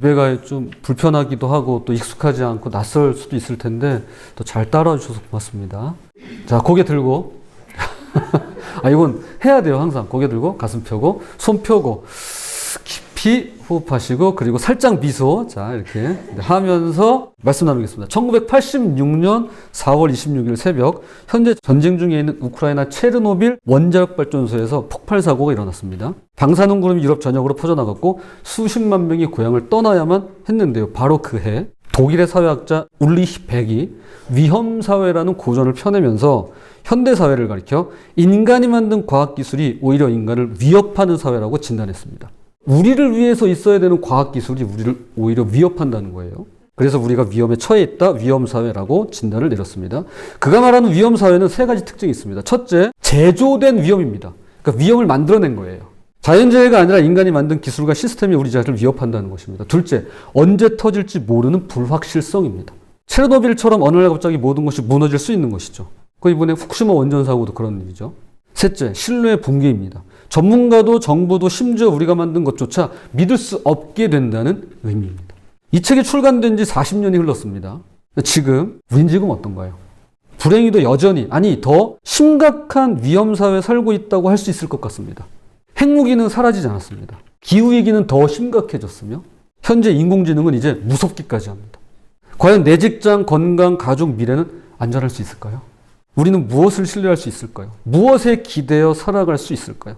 예배가 좀 불편하기도 하고 또 익숙하지 않고 낯설 수도 있을 텐데 또 잘 따라와 주셔서 고맙습니다. 자, 고개 들고. 아, 이건 해야 돼요, 항상. 고개 들고, 가슴 펴고, 손 펴고, 깊이 호흡하시고, 그리고 살짝 미소. 자, 이렇게 하면서 말씀 나누겠습니다. 1986년 4월 26일 새벽, 현재 전쟁 중에 있는 우크라이나 체르노빌 원자력 발전소에서 폭발 사고가 일어났습니다. 방사능 구름이 유럽 전역으로 퍼져나갔고, 수십만 명이 고향을 떠나야만 했는데요. 바로 그 해, 독일의 사회학자 울리히 백이 위험 사회라는 고전을 펴내면서 현대 사회를 가리켜 인간이 만든 과학 기술이 오히려 인간을 위협하는 사회라고 진단했습니다. 우리를 위해서 있어야 되는 과학 기술이 우리를 오히려 위협한다는 거예요. 그래서 우리가 위험에 처해 있다 위험 사회라고 진단을 내렸습니다. 그가 말하는 위험 사회는 세 가지 특징이 있습니다. 첫째, 제조된 위험입니다. 그러니까 위험을 만들어낸 거예요. 자연재해가 아니라 인간이 만든 기술과 시스템이 우리 자신을 위협한다는 것입니다. 둘째, 언제 터질지 모르는 불확실성입니다. 체르노빌처럼 어느 날 갑자기 모든 것이 무너질 수 있는 것이죠. 그 이번에 후쿠시마 원전 사고도 그런 일이죠. 셋째, 신뢰의 붕괴입니다. 전문가도 정부도 심지어 우리가 만든 것조차 믿을 수 없게 된다는 의미입니다. 이 책이 출간된 지 40년이 흘렀습니다. 지금 우린 지금 어떤가요? 불행히도 여전히 아니 더 심각한 위험 사회에 살고 있다고 할 수 있을 것 같습니다. 핵무기는 사라지지 않았습니다. 기후 위기는 더 심각해졌으며 현재 인공지능은 이제 무섭기까지 합니다. 과연 내 직장, 건강, 가족, 미래는 안전할 수 있을까요? 우리는 무엇을 신뢰할 수 있을까요? 무엇에 기대어 살아갈 수 있을까요?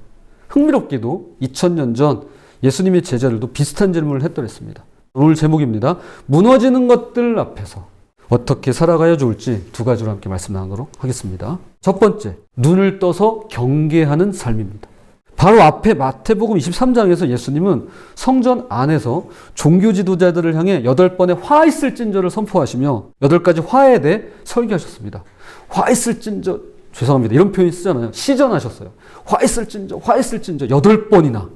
흥미롭게도 2000년 전 예수님의 제자들도 비슷한 질문을 했더랬습니다. 오늘 제목입니다. 무너지는 것들 앞에서 어떻게 살아가야 좋을지 두 가지로 함께 말씀 나누도록 하겠습니다. 첫 번째, 눈을 떠서 경계하는 삶입니다. 바로 앞에 마태복음 23장에서 예수님은 성전 안에서 종교 지도자들을 향해 여덟 번의 화 있을 찐저를 선포하시며 여덟 가지 화에 대해 설교하셨습니다. 화 있을 찐저 죄송합니다. 이런 표현 쓰잖아요. 시전하셨어요. 화 있을 찐저, 화 있을 찐저 여덟 번이나.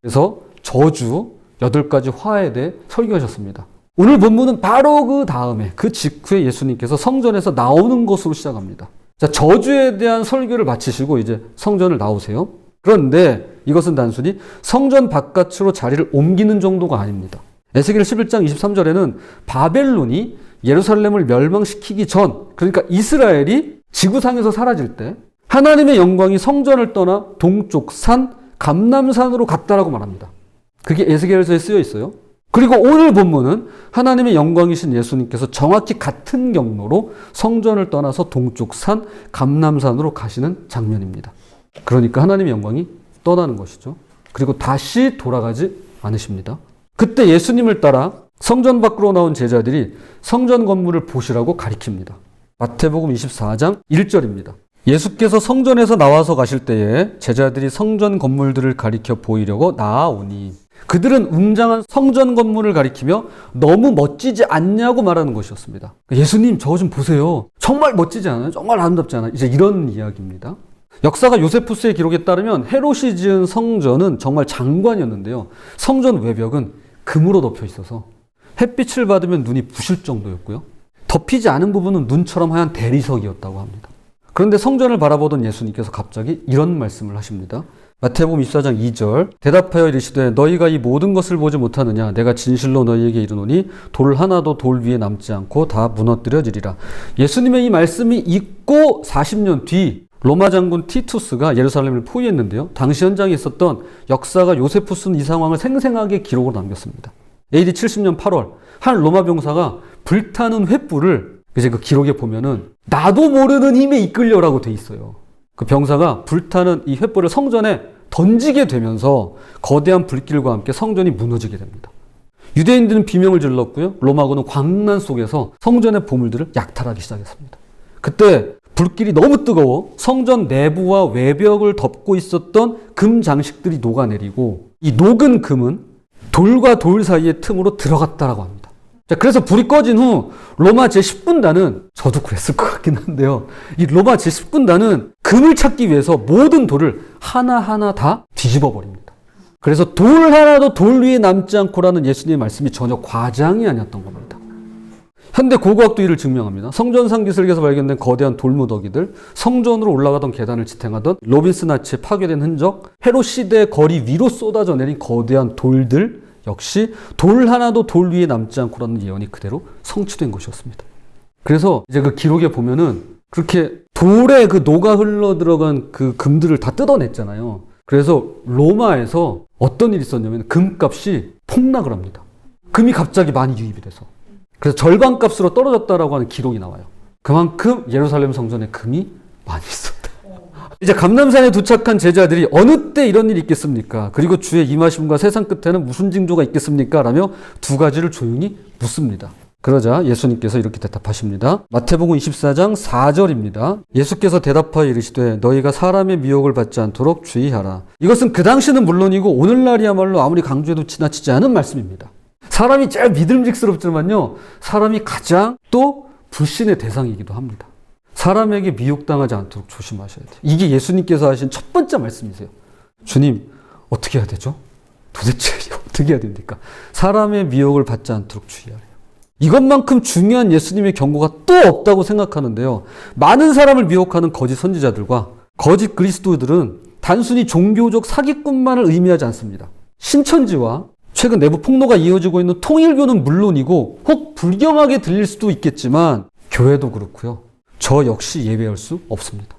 그래서 저주 여덟 가지 화에 대해 설교하셨습니다. 오늘 본문은 바로 그 다음에 그 직후에 예수님께서 성전에서 나오는 것으로 시작합니다. 자, 저주에 대한 설교를 마치시고 이제 성전을 나오세요. 그런데 이것은 단순히 성전 바깥으로 자리를 옮기는 정도가 아닙니다. 에스겔 11장 23절에는 바벨론이 예루살렘을 멸망시키기 전, 그러니까 이스라엘이 지구상에서 사라질 때 하나님의 영광이 성전을 떠나 동쪽 산 감남산으로 갔다라고 말합니다. 그게 에스겔서에 쓰여 있어요. 그리고 오늘 본문은 하나님의 영광이신 예수님께서 정확히 같은 경로로 성전을 떠나서 동쪽 산 감남산으로 가시는 장면입니다. 그러니까 하나님의 영광이 떠나는 것이죠. 그리고 다시 돌아가지 않으십니다. 그때 예수님을 따라 성전 밖으로 나온 제자들이 성전 건물을 보시라고 가리킵니다. 마태복음 24장 1절입니다. 예수께서 성전에서 나와서 가실 때에 제자들이 성전 건물들을 가리켜 보이려고 나아오니 그들은 웅장한 성전 건물을 가리키며 너무 멋지지 않냐고 말하는 것이었습니다. 예수님 저좀 보세요. 정말 멋지지 않아요? 정말 아름답지 않아요? 이제 이런 이야기입니다. 역사가 요세푸스의 기록에 따르면 헤롯이 지은 성전은 정말 장관이었는데요. 성전 외벽은 금으로 덮여 있어서 햇빛을 받으면 눈이 부실 정도였고요. 덮이지 않은 부분은 눈처럼 하얀 대리석이었다고 합니다. 그런데 성전을 바라보던 예수님께서 갑자기 이런 말씀을 하십니다. 마태복음 24장 2절 대답하여 이르시되 너희가 이 모든 것을 보지 못하느냐 내가 진실로 너희에게 이르노니 돌 하나도 돌 위에 남지 않고 다 무너뜨려지리라. 예수님의 이 말씀이 있고 40년 뒤 로마 장군 티투스가 예루살렘을 포위했는데요. 당시 현장에 있었던 역사가 요세푸스는 이 상황을 생생하게 기록으로 남겼습니다. AD 70년 8월 한 로마 병사가 불타는 횃불을 이제 그 기록에 보면은 나도 모르는 힘에 이끌려라고 돼 있어요. 그 병사가 불타는 이 횃불을 성전에 던지게 되면서 거대한 불길과 함께 성전이 무너지게 됩니다. 유대인들은 비명을 질렀고요. 로마군은 광란 속에서 성전의 보물들을 약탈하기 시작했습니다. 그때 불길이 너무 뜨거워 성전 내부와 외벽을 덮고 있었던 금 장식들이 녹아내리고 이 녹은 금은 돌과 돌 사이의 틈으로 들어갔다라고 합니다. 자, 그래서 불이 꺼진 후 로마 제10군단은 저도 그랬을 것 같긴 한데요. 이 로마 제10군단은 금을 찾기 위해서 모든 돌을 하나하나 다 뒤집어 버립니다. 그래서 돌 하나도 돌 위에 남지 않고라는 예수님의 말씀이 전혀 과장이 아니었던 겁니다. 현대 고고학도 이를 증명합니다. 성전상 기술에서 발견된 거대한 돌무더기들, 성전으로 올라가던 계단을 지탱하던 로빈스 나치의 파괴된 흔적, 헤롯 시대 거리 위로 쏟아져 내린 거대한 돌들, 역시 돌 하나도 돌 위에 남지 않고라는 예언이 그대로 성취된 것이었습니다. 그래서 이제 그 기록에 보면은 그렇게 돌에 그 녹아 흘러 들어간 그 금들을 다 뜯어냈잖아요. 그래서 로마에서 어떤 일이 있었냐면 금값이 폭락을 합니다. 금이 갑자기 많이 유입이 돼서. 그래서 절반 값으로 떨어졌다라고 하는 기록이 나와요. 그만큼 예루살렘 성전에 금이 많이 있었다. 이제 감남산에 도착한 제자들이 어느 때 이런 일이 있겠습니까? 그리고 주의 임하심과 세상 끝에는 무슨 징조가 있겠습니까? 라며 두 가지를 조용히 묻습니다. 그러자 예수님께서 이렇게 대답하십니다. 마태복음 24장 4절입니다. 예수께서 대답하여 이르시되 너희가 사람의 미혹을 받지 않도록 주의하라. 이것은 그 당시는 물론이고 오늘날이야말로 아무리 강조해도 지나치지 않은 말씀입니다. 사람이 제일 믿음직스럽지만요. 사람이 가장 또 불신의 대상이기도 합니다. 사람에게 미혹당하지 않도록 조심하셔야 돼요. 이게 예수님께서 하신 첫 번째 말씀이세요. 주님, 어떻게 해야 되죠? 도대체 어떻게 해야 됩니까? 사람의 미혹을 받지 않도록 주의하래요. 이것만큼 중요한 예수님의 경고가 또 없다고 생각하는데요. 많은 사람을 미혹하는 거짓 선지자들과 거짓 그리스도들은 단순히 종교적 사기꾼만을 의미하지 않습니다. 신천지와 최근 내부 폭로가 이어지고 있는 통일교는 물론이고 혹 불경하게 들릴 수도 있겠지만 교회도 그렇고요. 저 역시 예외할 수 없습니다.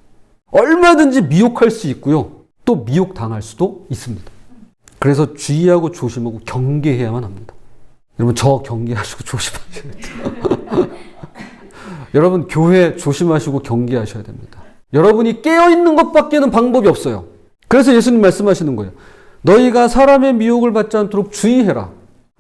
얼마든지 미혹할 수 있고요. 또 미혹당할 수도 있습니다. 그래서 주의하고 조심하고 경계해야만 합니다. 여러분 저 경계하시고 조심하셔야 돼요. 여러분 교회 조심하시고 경계하셔야 됩니다. 여러분이 깨어 있는 것밖에는 방법이 없어요. 그래서 예수님 말씀하시는 거예요. 너희가 사람의 미혹을 받지 않도록 주의해라.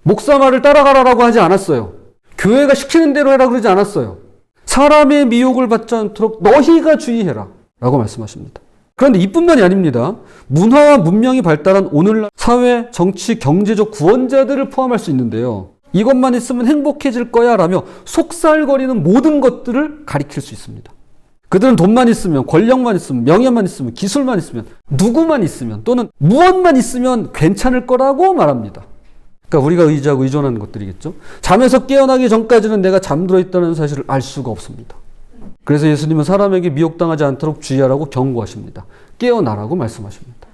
목사 말을 따라가라라고 하지 않았어요. 교회가 시키는 대로 해라 그러지 않았어요. 사람의 미혹을 받지 않도록 너희가 주의해라. 라고 말씀하십니다. 그런데 이뿐만이 아닙니다. 문화와 문명이 발달한 오늘날 사회, 정치, 경제적 구원자들을 포함할 수 있는데요. 이것만 있으면 행복해질 거야 라며 속살거리는 모든 것들을 가리킬 수 있습니다. 그들은 돈만 있으면, 권력만 있으면, 명예만 있으면, 기술만 있으면, 누구만 있으면, 또는 무엇만 있으면 괜찮을 거라고 말합니다. 그러니까 우리가 의지하고 의존하는 것들이겠죠. 잠에서 깨어나기 전까지는 내가 잠들어 있다는 사실을 알 수가 없습니다. 그래서 예수님은 사람에게 미혹당하지 않도록 주의하라고 경고하십니다. 깨어나라고 말씀하십니다.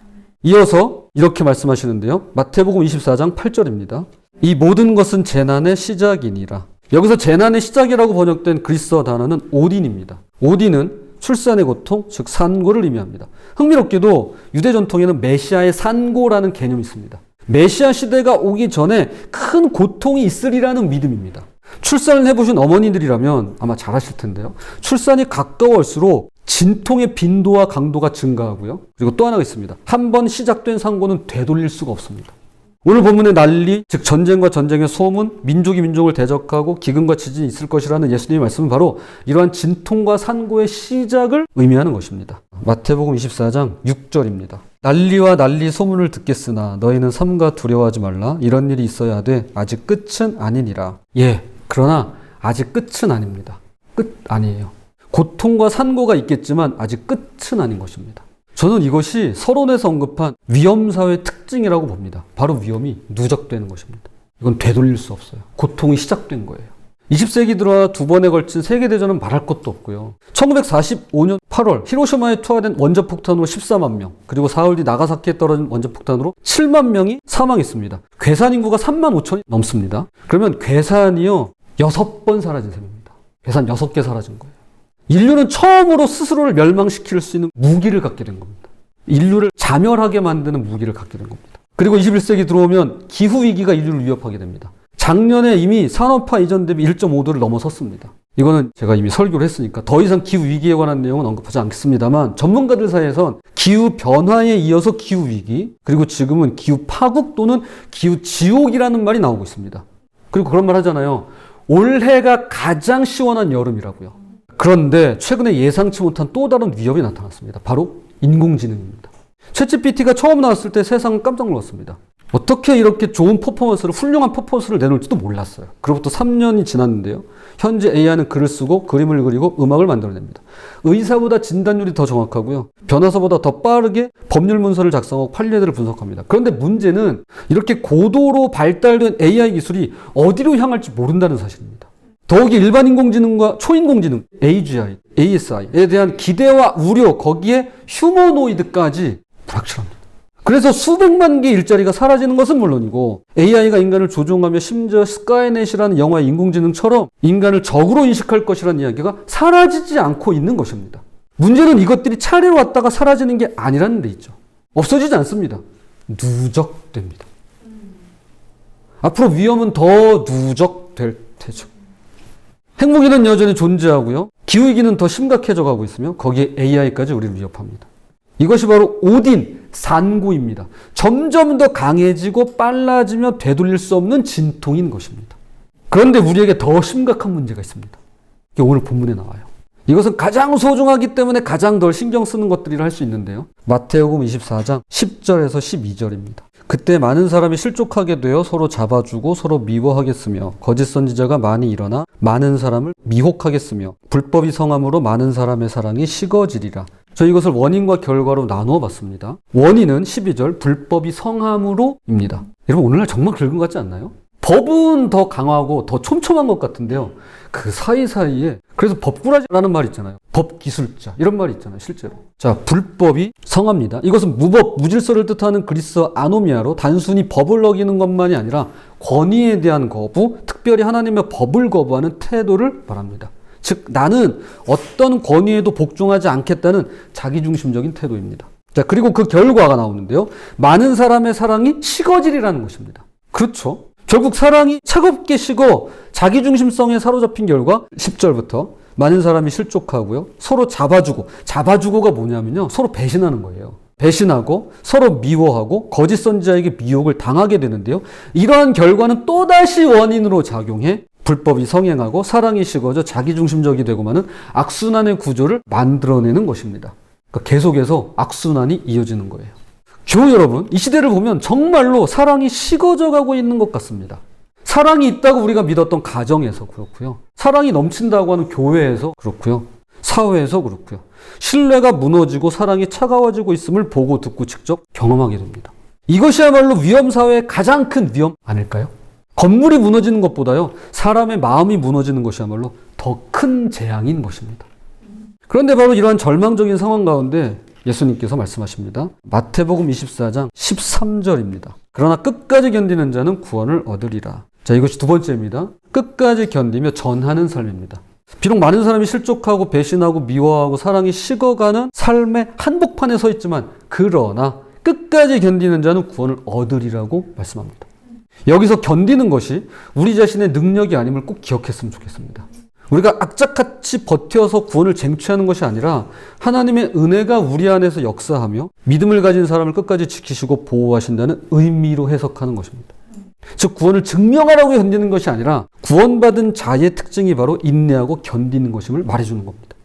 이어서 이렇게 말씀하시는데요. 마태복음 24장 8절입니다. 이 모든 것은 재난의 시작이니라. 여기서 재난의 시작이라고 번역된 그리스어 단어는 오딘입니다. 오딘은 출산의 고통, 즉 산고를 의미합니다. 흥미롭게도 유대 전통에는 메시아의 산고라는 개념이 있습니다. 메시아 시대가 오기 전에 큰 고통이 있으리라는 믿음입니다. 출산을 해보신 어머니들이라면 아마 잘 아실 텐데요. 출산이 가까울수록 진통의 빈도와 강도가 증가하고요. 그리고 또 하나가 있습니다. 한 번 시작된 상고는 되돌릴 수가 없습니다. 오늘 본문의 난리, 즉 전쟁과 전쟁의 소문, 민족이 민족을 대적하고 기근과 지진이 있을 것이라는 예수님의 말씀은 바로 이러한 진통과 산고의 시작을 의미하는 것입니다. 마태복음 24장 6절입니다. 난리와 난리 소문을 듣겠으나 너희는 삼가 두려워하지 말라. 이런 일이 있어야 돼. 아직 끝은 아니니라. 예, 그러나 아직 끝은 아닙니다. 끝 아니에요. 고통과 산고가 있겠지만 아직 끝은 아닌 것입니다. 저는 이것이 서론에서 언급한 위험사회의 특징이라고 봅니다. 바로 위험이 누적되는 것입니다. 이건 되돌릴 수 없어요. 고통이 시작된 거예요. 20세기 들어와 두 번에 걸친 세계대전은 말할 것도 없고요. 1945년 8월 히로시마에 투하된 원자폭탄으로 14만 명, 그리고 사흘 뒤 나가사키에 떨어진 원자폭탄으로 7만 명이 사망했습니다. 괴산 인구가 3만 5천이 넘습니다. 그러면 괴산이요, 6번 사라진 셈입니다. 괴산 6개 사라진 거예요. 인류는 처음으로 스스로를 멸망시킬 수 있는 무기를 갖게 된 겁니다. 인류를 자멸하게 만드는 무기를 갖게 된 겁니다. 그리고 21세기 들어오면 기후위기가 인류를 위협하게 됩니다. 작년에 이미 산업화 이전 대비 1.5도를 넘어섰습니다. 이거는 제가 이미 설교를 했으니까 더 이상 기후 위기에 관한 내용은 언급하지 않겠습니다만 전문가들 사이에선 기후 변화에 이어서 기후 위기 그리고 지금은 기후 파국 또는 기후 지옥이라는 말이 나오고 있습니다. 그리고 그런 말 하잖아요. 올해가 가장 시원한 여름이라고요. 그런데 최근에 예상치 못한 또 다른 위협이 나타났습니다. 바로 인공지능입니다. 챗GPT가 처음 나왔을 때 세상은 깜짝 놀랐습니다. 어떻게 이렇게 좋은 퍼포먼스를 훌륭한 퍼포먼스를 내놓을지도 몰랐어요. 그로부터 3년이 지났는데요. 현재 AI는 글을 쓰고 그림을 그리고 음악을 만들어냅니다. 의사보다 진단율이 더 정확하고요. 변호사보다 더 빠르게 법률 문서를 작성하고 판례들을 분석합니다. 그런데 문제는 이렇게 고도로 발달된 AI 기술이 어디로 향할지 모른다는 사실입니다. 더욱이 일반 인공지능과 초인공지능, AGI, ASI에 대한 기대와 우려, 거기에 휴머노이드까지 불확실합니다. 그래서 수백만 개의 일자리가 사라지는 것은 물론이고 AI가 인간을 조종하며 심지어 스카이넷이라는 영화의 인공지능처럼 인간을 적으로 인식할 것이라는 이야기가 사라지지 않고 있는 것입니다. 문제는 이것들이 차례로 왔다가 사라지는 게 아니라는 데 있죠. 없어지지 않습니다. 누적됩니다. 앞으로 위험은 더 누적될 테죠. 핵무기는 여전히 존재하고요. 기후위기는 더 심각해져 가고 있으며 거기에 AI까지 우리를 위협합니다. 이것이 바로 오딘 산고입니다. 점점 더 강해지고 빨라지며 되돌릴 수 없는 진통인 것입니다. 그런데 우리에게 더 심각한 문제가 있습니다. 이게 오늘 본문에 나와요. 이것은 가장 소중하기 때문에 가장 덜 신경 쓰는 것들이라 할 수 있는데요. 마태복음 24장 10절에서 12절입니다. 그때 많은 사람이 실족하게 되어 서로 잡아주고 서로 미워하겠으며 거짓 선지자가 많이 일어나 많은 사람을 미혹하겠으며 불법이 성함으로 많은 사람의 사랑이 식어지리라. 저 이것을 원인과 결과로 나누어 봤습니다. 원인은 12절 불법이 성함으로입니다. 여러분 오늘날 정말 그런 것 같지 않나요? 법은 더 강하고 더 촘촘한 것 같은데요. 그 사이사이에 그래서 법꾸라지라는 말 있잖아요. 법기술자 이런 말이 있잖아요. 실제로. 자, 불법이 성합니다. 이것은 무법, 무질서를 뜻하는 그리스어 아노미아로 단순히 법을 어기는 것만이 아니라 권위에 대한 거부, 특별히 하나님의 법을 거부하는 태도를 말합니다. 즉 나는 어떤 권위에도 복종하지 않겠다는 자기중심적인 태도입니다. 자, 그리고 그 결과가 나오는데요. 많은 사람의 사랑이 식어질이라는 것입니다. 그렇죠. 결국 사랑이 차갑게 식어 자기중심성에 사로잡힌 결과 10절부터 많은 사람이 실족하고요. 서로 잡아주고 잡아주고가 뭐냐면요. 서로 배신하는 거예요. 배신하고 서로 미워하고 거짓 선지자에게 미혹을 당하게 되는데요. 이러한 결과는 또다시 원인으로 작용해 불법이 성행하고 사랑이 식어져 자기중심적이 되고만은 악순환의 구조를 만들어내는 것입니다. 그러니까 계속해서 악순환이 이어지는 거예요. 교우 여러분, 이 시대를 보면 정말로 사랑이 식어져 가고 있는 것 같습니다. 사랑이 있다고 우리가 믿었던 가정에서 그렇고요. 사랑이 넘친다고 하는 교회에서 그렇고요. 사회에서 그렇고요. 신뢰가 무너지고 사랑이 차가워지고 있음을 보고 듣고 직접 경험하게 됩니다. 이것이야말로 위험 사회의 가장 큰 위험 아닐까요? 건물이 무너지는 것보다요, 사람의 마음이 무너지는 것이야말로 더 큰 재앙인 것입니다. 그런데 바로 이러한 절망적인 상황 가운데 예수님께서 말씀하십니다. 마태복음 24장 13절입니다. 그러나 끝까지 견디는 자는 구원을 얻으리라. 자, 이것이 두 번째입니다. 끝까지 견디며 전하는 삶입니다. 비록 많은 사람이 실족하고 배신하고 미워하고 사랑이 식어가는 삶의 한복판에 서 있지만 그러나 끝까지 견디는 자는 구원을 얻으리라고 말씀합니다. 여기서 견디는 것이 우리 자신의 능력이 아님을 꼭 기억했으면 좋겠습니다. 우리가 악착같이 버텨서 구원을 쟁취하는 것이 아니라 하나님의 은혜가 우리 안에서 역사하며 믿음을 가진 사람을 끝까지 지키시고 보호하신다는 의미로 해석하는 것입니다. 즉 구원을 증명하라고 견디는 것이 아니라 구원받은 자의 특징이 바로 인내하고 견디는 것임을 말해주는 겁니다.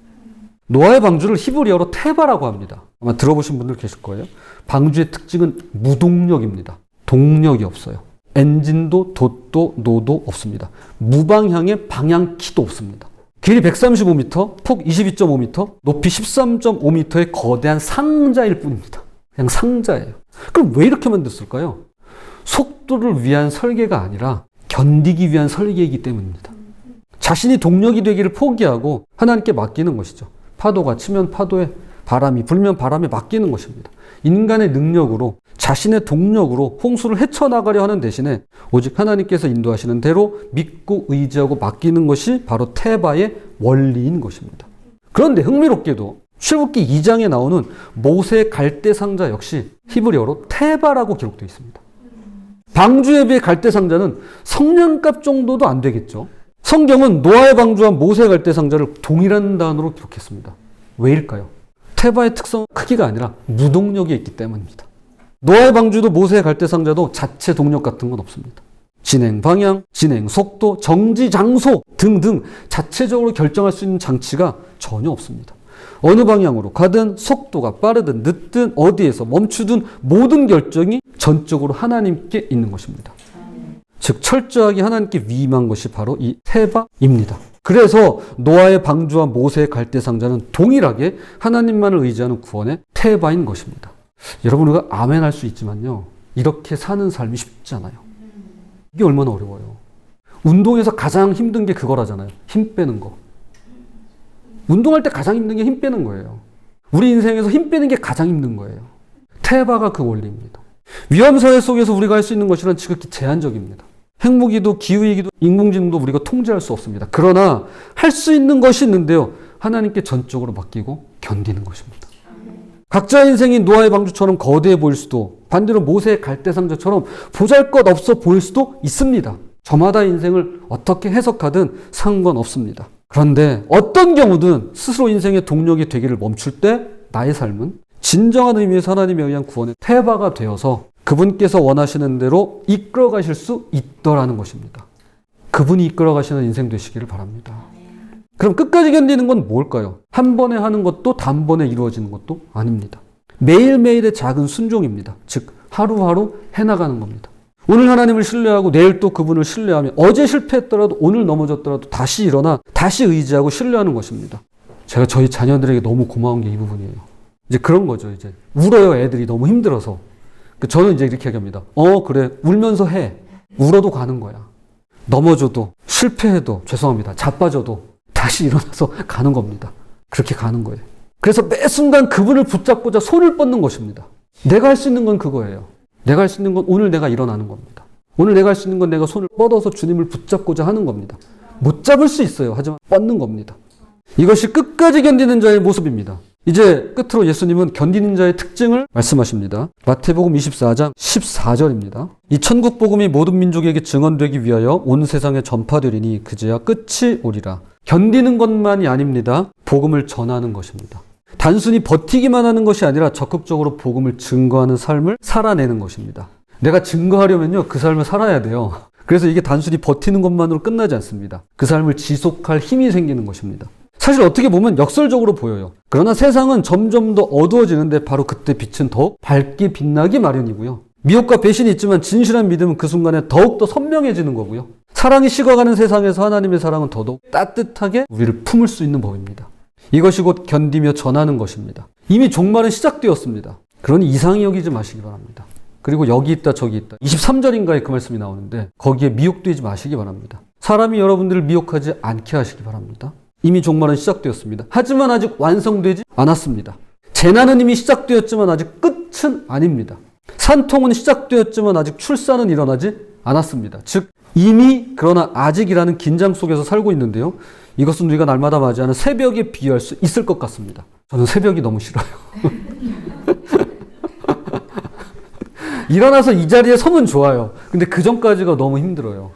노아의 방주를 히브리어로 테바라고 합니다. 아마 들어보신 분들 계실 거예요. 방주의 특징은 무동력입니다. 동력이 없어요. 엔진도 돛도 노도 없습니다. 무방향의 방향키도 없습니다. 길이 135m, 폭 22.5m, 높이 13.5m의 거대한 상자일 뿐입니다. 그냥 상자예요. 그럼 왜 이렇게 만들었을까요? 속도를 위한 설계가 아니라 견디기 위한 설계이기 때문입니다. 자신이 동력이 되기를 포기하고 하나님께 맡기는 것이죠. 파도가 치면 파도에 바람이 불면 바람에 맡기는 것입니다. 인간의 능력으로 자신의 동력으로 홍수를 헤쳐나가려 하는 대신에 오직 하나님께서 인도하시는 대로 믿고 의지하고 맡기는 것이 바로 테바의 원리인 것입니다. 그런데 흥미롭게도 출국기 2장에 나오는 모세 갈대 상자 역시 히브리어로 테바라고 기록되어 있습니다. 방주에 비해 갈대 상자는 성냥갑 정도도 안 되겠죠. 성경은 노아의 방주와 모세 갈대 상자를 동일한 단어로 기록했습니다. 왜일까요? 테바의 특성 크기가 아니라 무동력이 있기 때문입니다. 노아의 방주도 모세의 갈대 상자도 자체 동력 같은 건 없습니다. 진행 방향, 진행 속도, 정지 장소 등등 자체적으로 결정할 수 있는 장치가 전혀 없습니다. 어느 방향으로 가든 속도가 빠르든 늦든 어디에서 멈추든 모든 결정이 전적으로 하나님께 있는 것입니다. 즉 철저하게 하나님께 위임한 것이 바로 이 테바입니다. 그래서 노아의 방주와 모세의 갈대 상자는 동일하게 하나님만을 의지하는 구원의 테바인 것입니다. 여러분 우리가 아멘 할 수 있지만요. 이렇게 사는 삶이 쉽지 않아요. 이게 얼마나 어려워요. 운동에서 가장 힘든 게 그거라잖아요. 힘 빼는 거. 운동할 때 가장 힘든 게 힘 빼는 거예요. 우리 인생에서 힘 빼는 게 가장 힘든 거예요. 테바가 그 원리입니다. 위험 사회 속에서 우리가 할 수 있는 것이란 지극히 제한적입니다. 핵무기도 기후위기도 인공지능도 우리가 통제할 수 없습니다. 그러나 할 수 있는 것이 있는데요. 하나님께 전적으로 맡기고 견디는 것입니다. 각자 인생이 노아의 방주처럼 거대해 보일 수도 반대로 모세의 갈대상자처럼 보잘것 없어 보일 수도 있습니다. 저마다 인생을 어떻게 해석하든 상관없습니다. 그런데 어떤 경우든 스스로 인생의 동력이 되기를 멈출 때 나의 삶은 진정한 의미에서 하나님에 의한 구원의 태바가 되어서 그분께서 원하시는 대로 이끌어 가실 수 있더라는 것입니다. 그분이 이끌어 가시는 인생 되시기를 바랍니다. 그럼 끝까지 견디는 건 뭘까요? 한 번에 하는 것도 단번에 이루어지는 것도 아닙니다. 매일매일의 작은 순종입니다. 즉, 하루하루 해나가는 겁니다. 오늘 하나님을 신뢰하고 내일 또 그분을 신뢰하며 어제 실패했더라도 오늘 넘어졌더라도 다시 일어나 다시 의지하고 신뢰하는 것입니다. 제가 저희 자녀들에게 너무 고마운 게 이 부분이에요. 이제 그런 거죠. 이제 울어요. 애들이 너무 힘들어서. 그 저는 이제 이렇게 얘기합니다. 어, 그래. 울면서 해. 울어도 가는 거야. 넘어져도 실패해도 죄송합니다. 자빠져도 다시 일어나서 가는 겁니다. 그렇게 가는 거예요. 그래서 매 순간 그분을 붙잡고자 손을 뻗는 것입니다. 내가 할 수 있는 건 그거예요. 내가 할 수 있는 건 오늘 내가 일어나는 겁니다. 오늘 내가 할 수 있는 건 내가 손을 뻗어서 주님을 붙잡고자 하는 겁니다. 못 잡을 수 있어요. 하지만 뻗는 겁니다. 이것이 끝까지 견디는 자의 모습입니다. 이제 끝으로 예수님은 견디는 자의 특징을 말씀하십니다. 마태복음 24장 14절입니다. 이 천국 복음이 모든 민족에게 증언되기 위하여 온 세상에 전파되리니 그제야 끝이 오리라. 견디는 것만이 아닙니다. 복음을 전하는 것입니다. 단순히 버티기만 하는 것이 아니라 적극적으로 복음을 증거하는 삶을 살아내는 것입니다. 내가 증거하려면요, 그 삶을 살아야 돼요. 그래서 이게 단순히 버티는 것만으로 끝나지 않습니다. 그 삶을 지속할 힘이 생기는 것입니다. 사실 어떻게 보면 역설적으로 보여요. 그러나 세상은 점점 더 어두워지는데 바로 그때 빛은 더욱 밝게 빛나기 마련이고요. 미혹과 배신이 있지만 진실한 믿음은 그 순간에 더욱더 선명해지는 거고요. 사랑이 식어가는 세상에서 하나님의 사랑은 더더욱 따뜻하게 우리를 품을 수 있는 법입니다. 이것이 곧 견디며 전하는 것입니다. 이미 종말은 시작되었습니다. 그러니 이상히 여기지 마시기 바랍니다. 그리고 여기 있다 저기 있다. 23절인가에 그 말씀이 나오는데 거기에 미혹되지 마시기 바랍니다. 사람이 여러분들을 미혹하지 않게 하시기 바랍니다. 이미 종말은 시작되었습니다. 하지만 아직 완성되지 않았습니다. 재난은 이미 시작되었지만 아직 끝은 아닙니다. 산통은 시작되었지만 아직 출산은 일어나지 않았습니다. 즉 이미 그러나 아직이라는 긴장 속에서 살고 있는데요. 이것은 우리가 날마다 맞이하는 새벽에 비유할 수 있을 것 같습니다. 저는 새벽이 너무 싫어요. 일어나서 이 자리에 서면 좋아요. 근데 그 전까지가 너무 힘들어요.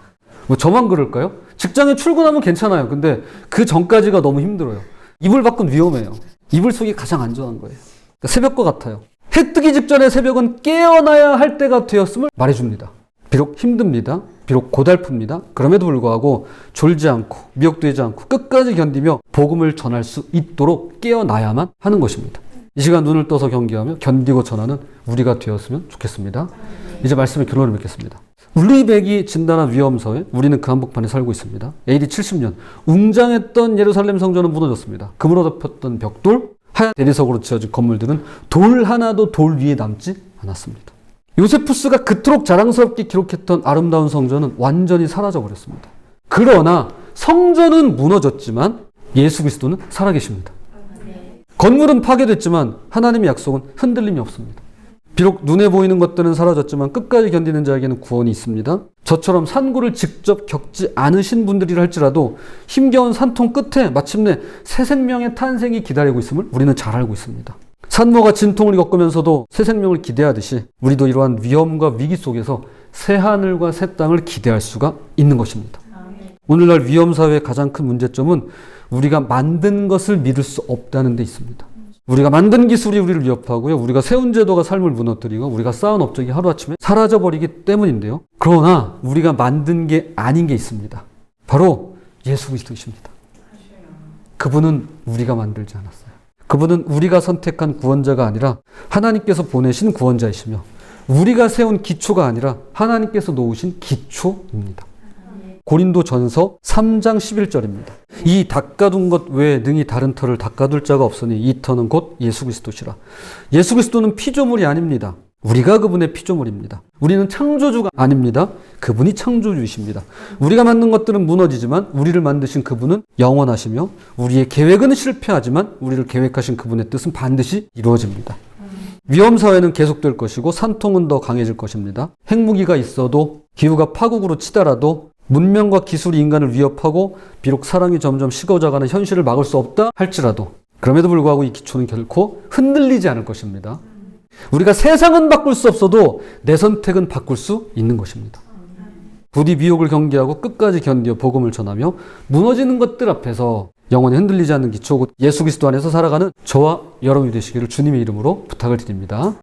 뭐 저만 그럴까요? 직장에 출근하면 괜찮아요. 근데 그 전까지가 너무 힘들어요. 이불 밖은 위험해요. 이불 속이 가장 안전한 거예요. 그러니까 새벽과 같아요. 해 뜨기 직전에 새벽은 깨어나야 할 때가 되었음을 말해줍니다. 비록 힘듭니다. 비록 고달픕니다. 그럼에도 불구하고 졸지 않고 미혹되지 않고 끝까지 견디며 복음을 전할 수 있도록 깨어나야만 하는 것입니다. 이 시간 눈을 떠서 경계하며 견디고 전하는 우리가 되었으면 좋겠습니다. 이제 말씀의 결론을 맺겠습니다. 울리백이 진단한 위험서에 우리는 그 한복판에 살고 있습니다. AD 70년 웅장했던 예루살렘 성전은 무너졌습니다. 금으로 덮였던 벽돌, 하얀 대리석으로 지어진 건물들은 돌 하나도 돌 위에 남지 않았습니다. 요세푸스가 그토록 자랑스럽게 기록했던 아름다운 성전은 완전히 사라져 버렸습니다. 그러나 성전은 무너졌지만 예수 그리스도는 살아계십니다. 건물은 파괴됐지만 하나님의 약속은 흔들림이 없습니다. 비록 눈에 보이는 것들은 사라졌지만 끝까지 견디는 자에게는 구원이 있습니다. 저처럼 산고를 직접 겪지 않으신 분들이라 할지라도 힘겨운 산통 끝에 마침내 새 생명의 탄생이 기다리고 있음을 우리는 잘 알고 있습니다. 산모가 진통을 겪으면서도 새 생명을 기대하듯이 우리도 이러한 위험과 위기 속에서 새 하늘과 새 땅을 기대할 수가 있는 것입니다. 오늘날 위험 사회의 가장 큰 문제점은 우리가 만든 것을 믿을 수 없다는 데 있습니다. 우리가 만든 기술이 우리를 위협하고요. 우리가 세운 제도가 삶을 무너뜨리고 우리가 쌓은 업적이 하루아침에 사라져버리기 때문인데요. 그러나 우리가 만든 게 아닌 게 있습니다. 바로 예수 그리스도이십니다. 그분은 우리가 만들지 않았어요. 그분은 우리가 선택한 구원자가 아니라 하나님께서 보내신 구원자이시며 우리가 세운 기초가 아니라 하나님께서 놓으신 기초입니다. 고린도 전서 3장 11절입니다. 이 닦아둔 것 외에 능히 다른 터를 닦아둘 자가 없으니 이 터는 곧 예수 그리스도시라. 예수 그리스도는 피조물이 아닙니다. 우리가 그분의 피조물입니다. 우리는 창조주가 아닙니다. 그분이 창조주이십니다. 우리가 만든 것들은 무너지지만 우리를 만드신 그분은 영원하시며 우리의 계획은 실패하지만 우리를 계획하신 그분의 뜻은 반드시 이루어집니다. 위험 사회는 계속될 것이고 산통은 더 강해질 것입니다. 핵무기가 있어도 기후가 파국으로 치달아도 문명과 기술이 인간을 위협하고 비록 사랑이 점점 식어져가는 현실을 막을 수 없다 할지라도 그럼에도 불구하고 이 기초는 결코 흔들리지 않을 것입니다. 우리가 세상은 바꿀 수 없어도 내 선택은 바꿀 수 있는 것입니다. 부디 미혹을 경계하고 끝까지 견디어 복음을 전하며 무너지는 것들 앞에서 영원히 흔들리지 않는 기초 곧 예수 그리스도 안에서 살아가는 저와 여러분이 되시기를 주님의 이름으로 부탁을 드립니다.